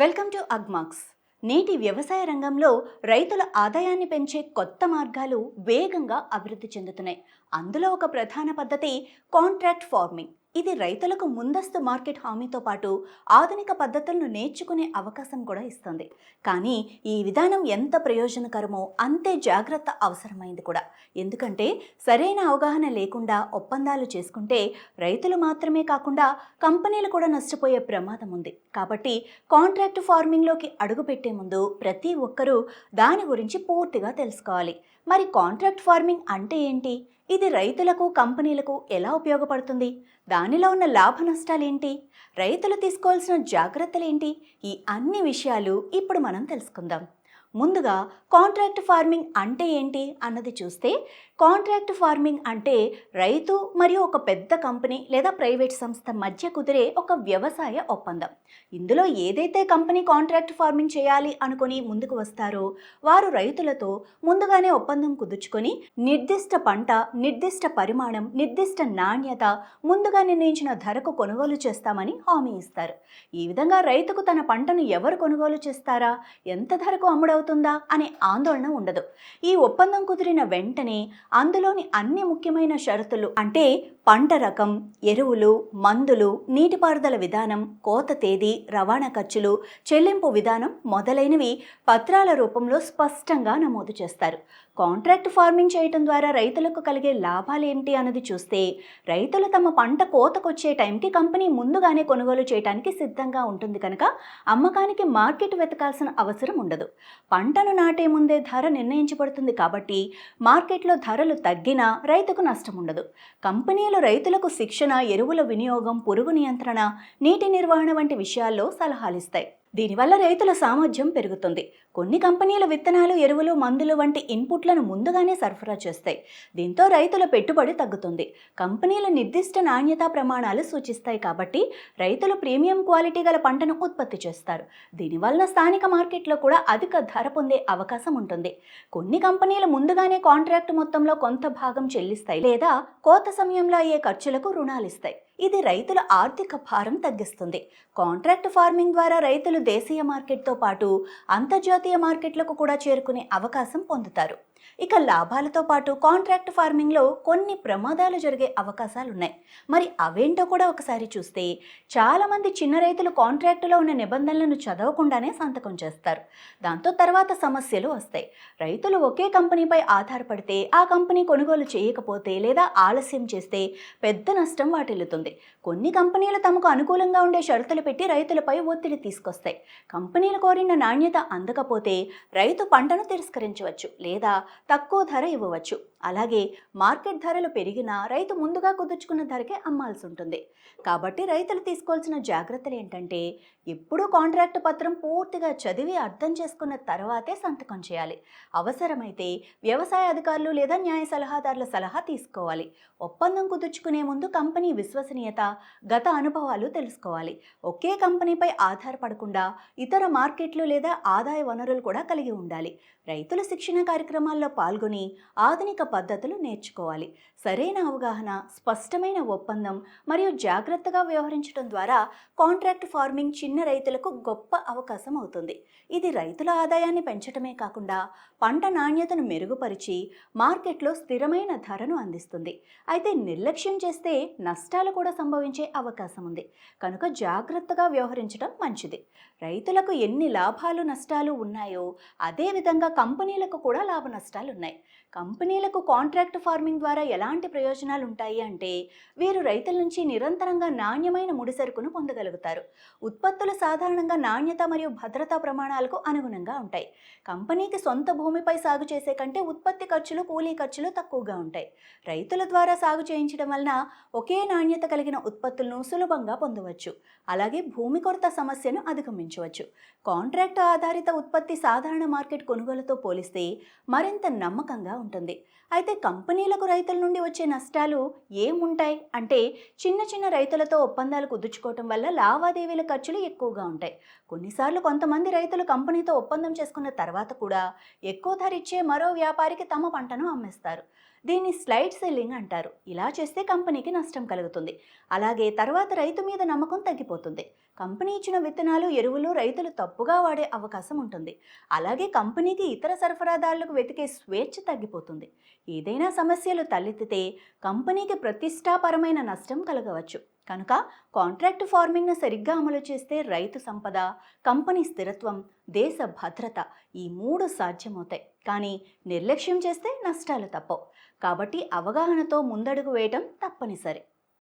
Welcome to Agmax. నేటి వ్యవసాయ రంగంలో రైతుల ఆదాయాన్ని పెంచే కొత్త మార్గాలు వేగంగా అభివృద్ధి చెందుతున్నాయి. అందులో ఒక ప్రధాన పద్ధతి కాంట్రాక్ట్ ఫార్మింగ్. ఇది రైతులకు ముందస్తు మార్కెట్ హామీతో పాటు ఆధునిక పద్ధతులను నేర్చుకునే అవకాశం కూడా ఇస్తుంది. కానీ ఈ విధానం ఎంత ప్రయోజనకరమో అంతే జాగ్రత్త అవసరమైంది కూడా. ఎందుకంటే సరైన అవగాహన లేకుండా ఒప్పందాలు చేసుకుంటే రైతులు మాత్రమే కాకుండా కంపెనీలు కూడా నష్టపోయే ప్రమాదం ఉంది. కాబట్టి కాంట్రాక్ట్ ఫార్మింగ్లోకి అడుగుపెట్టే ముందు ప్రతి ఒక్కరూ దాని గురించి పూర్తిగా తెలుసుకోవాలి. మరి కాంట్రాక్ట్ ఫార్మింగ్ అంటే ఏంటి? ఇది రైతులకు కంపెనీలకు ఎలా ఉపయోగపడుతుంది? దానిలో ఉన్న లాభ నష్టాలేంటి? రైతులు తీసుకోవాల్సిన జాగ్రత్తలేంటి? ఈ అన్ని విషయాలు ఇప్పుడు మనం తెలుసుకుందాం. ముందుగా కాంట్రాక్ట్ ఫార్మింగ్ అంటే ఏంటి అన్నది చూస్తే కాంట్రాక్ట్ ఫార్మింగ్ అంటే రైతు మరియు ఒక పెద్ద కంపెనీ లేదా ప్రైవేట్ సంస్థ మధ్య కుదిరే ఒక వ్యవసాయ ఒప్పందం. ఇందులో ఏదైతే కంపెనీ కాంట్రాక్ట్ ఫార్మింగ్ చేయాలి అనుకుని ముందుకు వస్తారో వారు రైతులతో ముందుగానే ఒప్పందం కుదుర్చుకొని నిర్దిష్ట పంట నిర్దిష్ట పరిమాణం నిర్దిష్ట నాణ్యత ముందుగా నిర్ణయించిన ధరకు కొనుగోలు చేస్తామని హామీ ఇస్తారు. ఈ విధంగా రైతుకు తన పంటను ఎవరు కొనుగోలు చేస్తారా? ఎంత ధరకు అవుతుందా అనే ఆందోళన ఉండదు. ఈ ఒప్పందం కుదిరిన వెంటనే అందులోని అన్ని ముఖ్యమైన షరతులు అంటే పంట రకం ఎరువులు మందులు నీటిపారుదల విధానం కోత తేదీ రవాణా ఖర్చులు చెల్లింపు విధానం మొదలైనవి పత్రాల రూపంలో స్పష్టంగా నమోదు చేస్తారు. కాంట్రాక్ట్ ఫార్మింగ్ చేయటం ద్వారా రైతులకు కలిగే లాభాలు ఏంటి అన్నది చూస్తే రైతులు తమ పంట కోతకొచ్చే టైంకి కంపెనీ ముందుగానే కొనుగోలు చేయడానికి సిద్ధంగా ఉంటుంది కనుక అమ్మకానికి మార్కెట్ వెతకాల్సిన అవసరం ఉండదు. పంటను నాటే ముందే ధర నిర్ణయించబడుతుంది కాబట్టి మార్కెట్లో ధరలు తగ్గినా రైతుకు నష్టం ఉండదు. కంపెనీలు రైతులకు శిక్షణ ఎరువుల వినియోగం పురుగు నియంత్రణ నీటి నిర్వహణ వంటి విషయాల్లో సలహాలిస్తాయి. దీనివల్ల రైతుల సామర్థ్యం పెరుగుతుంది. కొన్ని కంపెనీల విత్తనాలు ఎరువులు మందులు వంటి ఇన్పుట్లను ముందుగానే సరఫరా చేస్తాయి. దీంతో రైతుల పెట్టుబడి తగ్గుతుంది. కంపెనీల నిర్దిష్ట నాణ్యతా ప్రమాణాలు సూచిస్తాయి కాబట్టి రైతులు ప్రీమియం క్వాలిటీ గల పంటను ఉత్పత్తి చేస్తారు. దీనివల్ల స్థానిక మార్కెట్లో కూడా అధిక ధర పొందే అవకాశం ఉంటుంది. కొన్ని కంపెనీలు ముందుగానే కాంట్రాక్ట్ మొత్తంలో కొంత భాగం చెల్లిస్తాయి లేదా కోత సమయంలో అయ్యే ఖర్చులకు రుణాలు ఇస్తాయి. ఇది రైతుల ఆర్థిక భారం తగ్గిస్తుంది. కాంట్రాక్ట్ ఫార్మింగ్ ద్వారా రైతులు దేశీయ మార్కెట్తో పాటు అంతర్జాతీయ మార్కెట్లకు కూడా చేరుకునే అవకాశం పొందుతారు. ఇక లాభాలతో పాటు కాంట్రాక్ట్ ఫార్మింగ్లో కొన్ని ప్రమాదాలు జరిగే అవకాశాలు ఉన్నాయి మరి అవేంటో కూడా ఒకసారి చూస్తే చాలామంది చిన్న రైతులు కాంట్రాక్టులో ఉన్న నిబంధనలను చదవకుండానే సంతకం చేస్తారు. దాంతో తర్వాత సమస్యలు వస్తాయి. రైతులు ఒకే కంపెనీపై ఆధారపడితే ఆ కంపెనీ కొనుగోలు చేయకపోతే లేదా ఆలస్యం చేస్తే పెద్ద నష్టం వాటిల్లుతుంది. కొన్ని కంపెనీలు తమకు అనుకూలంగా ఉండే షరతులు పెట్టి రైతులపై ఒత్తిడి తీసుకొస్తాయి. కంపెనీలు కోరిన నాణ్యత అందకపోతే రైతు పంటను తిరస్కరించవచ్చు లేదా తక్కువ ధర ఇవ్వవచ్చు. అలాగే మార్కెట్ ధరలు పెరిగినా రైతు ముందుగా కుదుర్చుకున్న ధరకే అమ్మాల్సి ఉంటుంది కాబట్టి రైతులు తీసుకోవాల్సిన జాగ్రత్తలు ఏంటంటే ఎప్పుడూ కాంట్రాక్ట్ పత్రం పూర్తిగా చదివి అర్థం చేసుకున్న తర్వాతే సంతకం చేయాలి. అవసరమైతే వ్యవసాయ అధికారులు లేదా న్యాయ సలహాదారుల సలహా తీసుకోవాలి. ఒప్పందం కుదుర్చుకునే ముందు కంపెనీ విశ్వసనీయత గత అనుభవాలు తెలుసుకోవాలి. ఒకే కంపెనీపై ఆధారపడకుండా ఇతర మార్కెట్లు లేదా ఆదాయ వనరులు కూడా కలిగి ఉండాలి. రైతుల శిక్షణ కార్యక్రమాల్లో పాల్గొని ఆధునిక పద్ధతులు నేర్చుకోవాలి. సరైన అవగాహన స్పష్టమైన ఒప్పందం మరియు జాగ్రత్తగా వ్యవహరించడం ద్వారా కాంట్రాక్ట్ ఫార్మింగ్ చిన్న రైతులకు గొప్ప అవకాశం అవుతుంది. ఇది రైతుల ఆదాయాన్ని పెంచడమే కాకుండా పంట నాణ్యతను మెరుగుపరిచి మార్కెట్లో స్థిరమైన ధరను అందిస్తుంది. అయితే నిర్లక్ష్యం చేస్తే నష్టాలు కూడా సంభవించే అవకాశం ఉంది. కనుక జాగ్రత్తగా వ్యవహరించడం మంచిది. రైతులకు ఎన్ని లాభాలు నష్టాలు ఉన్నాయో అదేవిధంగా కంపెనీలకు కూడా లాభ నష్టాలు ఉన్నాయి కంపెనీలకు కాంట్రాక్ట్ ఫార్మింగ్ ద్వారా ఎలాంటి ప్రయోజనాలు ఉంటాయి అంటే వీరు రైతుల నుంచి నిరంతరంగా నాణ్యమైన ముడిసరుకును పొందగలుగుతారు. ఉత్పత్తులు సాధారణంగా నాణ్యత మరియు భద్రతా ప్రమాణాలకు అనుగుణంగా ఉంటాయి. కంపెనీకి సొంత భూమిపై సాగు చేసే కంటే ఉత్పత్తి ఖర్చులు కూలీ ఖర్చులు తక్కువగా ఉంటాయి. రైతుల ద్వారా సాగు చేయించడం వలన ఒకే నాణ్యత కలిగిన ఉత్పత్తులను సులభంగా పొందవచ్చు. అలాగే భూమి కొరత సమస్యను అధిగమించవచ్చు. కాంట్రాక్ట్ ఆధారిత ఉత్పత్తి సాధారణ మార్కెట్ కొనుగోలుతో పోలిస్తే మరింత నమ్మకంగా ఉంటుంది. అయితే కంపెనీలకు రైతుల నుండి వచ్చే నష్టాలు ఏముంటాయి? అంటే చిన్న చిన్న రైతులతో ఒప్పందాలు కుదుర్చుకోవటం వల్ల లావాదేవీల ఖర్చులు ఎక్కువగా ఉంటాయి. కొన్నిసార్లు కొంతమంది రైతులు కంపెనీతో ఒప్పందం చేసుకున్న తర్వాత కూడా ఎక్కువ ధర ఇచ్చే మరో వ్యాపారికి తమ పంటను అమ్మేస్తారు. దీన్ని స్లైడ్ సెల్లింగ్ అంటారు. ఇలా చేస్తే కంపెనీకి నష్టం కలుగుతుంది. అలాగే తర్వాత రైతు మీద నమ్మకం తగ్గిపోతుంది. కంపెనీ ఇచ్చిన విత్తనాలు ఎరువులు రైతులు తప్పుగా వాడే అవకాశం ఉంటుంది. అలాగే కంపెనీకి ఇతర సరఫరాదారులకు వెతికే స్వేచ్ఛ తగ్గిపోతుంది. ఏదైనా సమస్యలు తలెత్తితే కంపెనీకి ప్రతిష్టాపరమైన నష్టం కలగవచ్చు. కనుక కాంట్రాక్ట్ ఫార్మింగ్ను సరిగ్గా అమలు చేస్తే రైతు సంపద కంపెనీ స్థిరత్వం దేశ భద్రత ఈ మూడు సాధ్యమవుతాయి. కానీ నిర్లక్ష్యం చేస్తే నష్టాలు తప్పవు. కాబట్టి అవగాహనతో ముందడుగు వేయటం తప్పనిసరి.